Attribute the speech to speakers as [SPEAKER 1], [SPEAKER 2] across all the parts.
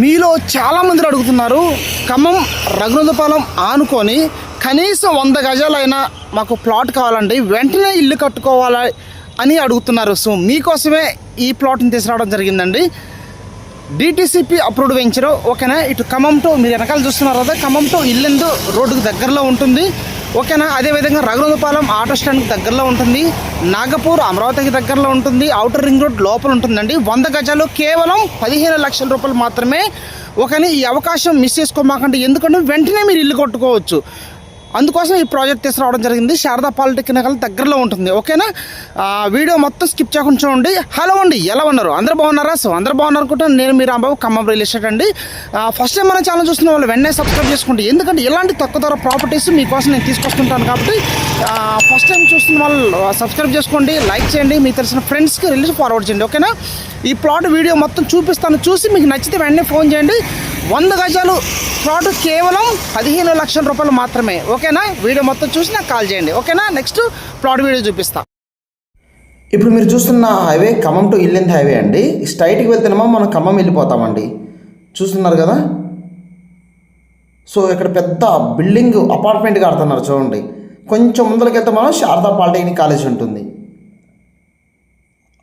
[SPEAKER 1] మీలో చాలామంది అడుగుతున్నారు ఖమ్మం రఘునందపాలెం ఆనుకొని కనీసం వంద గజాలైనా మాకు ప్లాట్ కావాలండి వెంటనే ఇల్లు కట్టుకోవాలి అని అడుగుతున్నారు. సో మీకోసమే ఈ ప్లాట్ని తీసుకురావడం జరిగిందండి. డిటీసీపీ అప్రూవ్డ్ వెంచరు ఓకేనా? ఇటు ఖమ్మం టు మీరు వెనకాల చూస్తున్నారు కదా ఖమ్మం టు ఇల్లెందు రోడ్డుకు దగ్గరలో ఉంటుంది. ఓకేనా? అదేవిధంగా రఘునందపాలెం ఆటో స్టాండ్కి దగ్గరలో ఉంటుంది. నాగపూర్ అమరావతికి దగ్గరలో ఉంటుంది. అవుటర్ రింగ్ రోడ్ లోపల ఉంటుందండి. వంద గజాలు కేవలం పదిహేను లక్షల రూపాయలు మాత్రమే. ఒకని ఈ అవకాశం మిస్ చేసుకోమాకండి. ఎందుకంటే వెంటనే మీరు ఇల్లు కొట్టుకోవచ్చు. అందుకోసం ఈ ప్రాజెక్ట్ తీసుకురావడం జరిగింది. శారదా పాలిటెక్నికల్ దగ్గరలో ఉంటుంది. ఓకేనా? వీడియో మొత్తం స్కిప్ చేయకుండా చూడండి. హలో అండి ఎలా ఉన్నారు? అందరు బాగున్నారా? సో అందరు బాగున్నారు అనుకుంటాను నేను మీరు రాంబాబు ఖమ్మం రియల్ ఎస్టేట్ అండి. ఫస్ట్ టైం మన ఛానల్ చూస్తున్న వాళ్ళు వెంటనే సబ్స్క్రైబ్ చేసుకోండి. ఎందుకంటే ఇలాంటి తక్కువ ధర ప్రాపర్టీస్ మీకోసం నేను తీసుకొస్తుంటాను కాబట్టి ఫస్ట్ టైం చూస్తున్న వాళ్ళు సబ్స్క్రైబ్ చేసుకోండి లైక్ చేయండి. మీకు తెలిసిన ఫ్రెండ్స్కి రిలీజ్ ఫార్వర్డ్ చేయండి. ఓకేనా? ఈ ప్లాట్ వీడియో మొత్తం చూపిస్తాను. చూసి మీకు నచ్చితే వెంటనే ఫోన్ చేయండి. వంద గజాలు ప్లాట్ కేవలం పదిహేను లక్షల రూపాయలు మాత్రమే. ఓకేనా? వీడియో మొత్తం చూసి నాకు కాల్ చేయండి. ఓకేనా? నెక్స్ట్ ప్లాట్ వీడియో చూపిస్తా.
[SPEAKER 2] ఇప్పుడు మీరు చూస్తున్న highway Khammam to Yellandu highway అండి. స్ట్రైట్కి వెళ్తున్నామో మనం ఖమ్మం వెళ్ళిపోతామండి. చూస్తున్నారు కదా? సో ఇక్కడ పెద్ద బిల్డింగ్ అపార్ట్మెంట్ కడుతున్నారు చూడండి. కొంచెం ముందరకెళ్తే మనం శారదా పాలిటెక్నిక్ కాలేజ్ ఉంటుంది.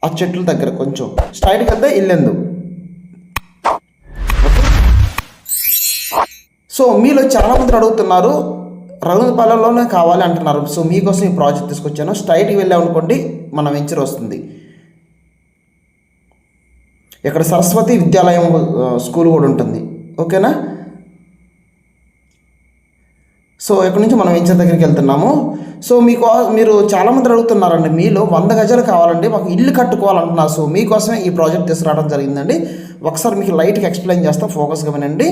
[SPEAKER 2] ఆ చెట్ల దగ్గర కొంచెం. స్ట్రైట్కి వెళ్తే ఇల్లెందు. సో మీలో చాలా మంది అడుగుతున్నారు రఘుపాలెంలోనే కావాలి అంటున్నారు. సో మీకోసం ఈ ప్రాజెక్ట్ తీసుకొచ్చాను. స్ట్రైట్కి వెళ్ళామనుకోండి మన వెంచర్ వస్తుంది. ఇక్కడ సరస్వతి విద్యాలయం స్కూల్ కూడా ఉంటుంది. ఓకేనా? సో ఇక్కడ నుంచి మనం వెంచర్ దగ్గరికి వెళ్తున్నాము. సో మీకు మీరు చాలామంది అడుగుతున్నారండి మీలో వంద గజాలు కావాలండి మాకు ఇల్లు కట్టుకోవాలంటున్నారు. సో మీకోసమే ఈ ప్రాజెక్ట్ తీసుకురావడం జరిగిందండి. ఒకసారి మీకు లైట్గా ఎక్స్ప్లెయిన్ చేస్తా ఫోకస్గా వినండి.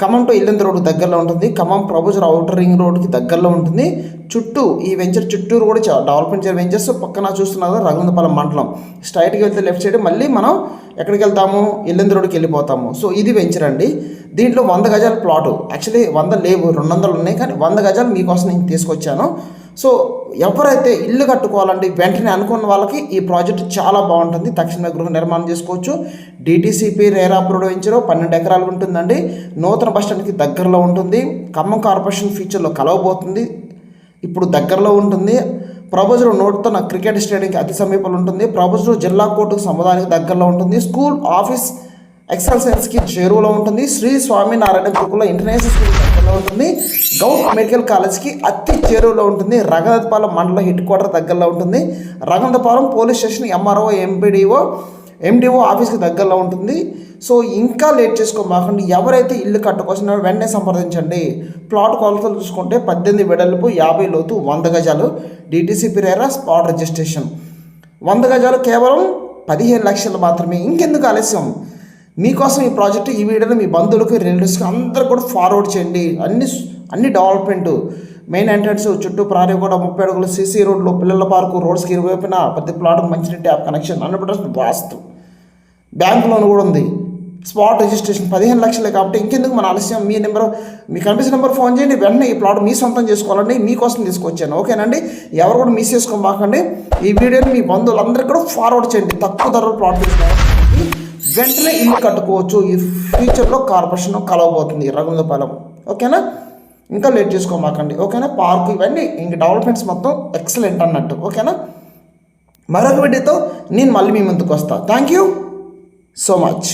[SPEAKER 2] ఖమ్మం టు ఇల్లంద రోడ్డు దగ్గరలో ఉంటుంది. ఖమ్మం ప్రభుజర్ అవుటర్ రింగ్ రోడ్కి దగ్గరలో ఉంటుంది. చుట్టూ ఈ వెంచర్ చుట్టూరు కూడా చా- డెవలప్మెంట్ చేసే వెంచర్స్ పక్కన చూస్తున్నారు కదా రఘునందపాలెం మండలం. స్ట్రైట్కి వెళ్తే లెఫ్ట్ సైడ్ మళ్ళీ మనం ఎక్కడికి వెళ్తాము? ఇల్లంద రోడ్కి వెళ్ళిపోతాము. సో ఇది వెంచర్ అండి. దీంట్లో వంద గజాల ప్లాటు యాక్చువల్లీ వంద లేవు రెండు వందలు ఉన్నాయి. కానీ వంద గజాలు మీకోసం నేను తీసుకొచ్చాను. సో ఎవరైతే ఇల్లు కట్టుకోవాలంటే వెంటనే అనుకున్న వాళ్ళకి ఈ ప్రాజెక్ట్ చాలా బాగుంటుంది. తక్షణమే గృహ నిర్మాణం చేసుకోవచ్చు. డిటీసీపీ రేరా అప్రూవ్డ్ పన్నెండు ఎకరాలు ఉంటుందండి. నూతన బస్ స్టాండ్కి దగ్గరలో ఉంటుంది. ఖమ్మం కార్పొరేషన్ ఫ్యూచర్లో కలవబోతుంది. ఇప్పుడు దగ్గరలో ఉంటుంది. ప్రభుజరు నోట్తో నా క్రికెట్ స్టేడియంకి అతి సమీపంలో ఉంటుంది. ప్రభజరు జిల్లా కోర్టుకు సముదాయానికి దగ్గరలో ఉంటుంది. స్కూల్ ఆఫీస్ ఎక్సెల్ సైన్స్కి చేరువలో ఉంటుంది. శ్రీ స్వామినారాయణ గురుకుల ఇంటర్నేషనల్ స్కూల్ దగ్గరలో ఉంటుంది. గౌట్ మెడికల్ కాలేజ్కి అతి చేరువలో ఉంటుంది. రఘునాథపాలెం మండల హెడ్ క్వార్టర్ దగ్గరలో ఉంటుంది. Raghunathapalem police station MRO MPDO MDO ఆఫీస్కి దగ్గరలో ఉంటుంది. సో ఇంకా లేట్ చేసుకోమాకండి. ఎవరైతే ఇల్లు కట్టుకొస్తున్నారో వెంటనే సంప్రదించండి. ప్లాట్ కొలతలు చూసుకుంటే పద్దెనిమిది వెడల్పు యాభై లోతు వంద గజాలు డిటీసీ పిరేరా స్పాట్ రిజిస్ట్రేషన్ వంద గజాలు కేవలం పదిహేను లక్షలు మాత్రమే. ఇంకెందుకు ఆలస్యం? మీకోసం ఈ ప్రాజెక్ట్ ఈ వీడియోని మీ బంధువులకు రిలేటివ్స్కి అందరూ కూడా ఫార్వర్డ్ చేయండి. అన్ని అన్ని డెవలప్మెంట్ మెయిన్ ఎంట్రన్స్ చుట్టూ ప్రారీ కూడా ముప్పై అడుగులు సీసీ రోడ్లు పిల్లల పార్కు రోడ్స్కి ఇరువైపున ప్రతి ప్లాట్ మంచినీటి tap connection hundred percent vastu bank loan కూడా ఉంది. స్పాట్ రిజిస్ట్రేషన్ పదిహేను లక్షలే కాబట్టి ఇంకెందుకు మన ఆలస్యం? మీ నెంబర్ మీకు కనిపించిన నెంబర్ ఫోన్ చేయండి. వెంటనే ఈ ప్లాట్ మీ సొంతం చేసుకోవాలండి. మీకోసం తీసుకొచ్చాను. ఓకేనండి? ఎవరు కూడా మిస్ చేసుకోమాకండి ఈ వీడియోని మీ బంధువులందరికీ కూడా ఫార్వర్డ్ చేయండి. తక్కువ ధరలు ప్లాట్ తీసుకోవాలి వెంటనే ఇల్లు కట్టుకోవచ్చు. ఈ ఫ్యూచర్లో కార్పొరేషన్ కలవబోతుంది. రఘుందపాలెం ఓకేనా? ఇంకా లేట్ చేసుకోమాకండి. ఓకేనా? పార్క్ ఇవన్నీ ఇంక డెవలప్మెంట్స్ మొత్తం ఎక్సలెంట్ అన్నట్టు. ఓకేనా? మరొక వీడియోతో నేను మళ్ళీ మీ ముందుకు వస్తాను థ్యాంక్ యూ సో మచ్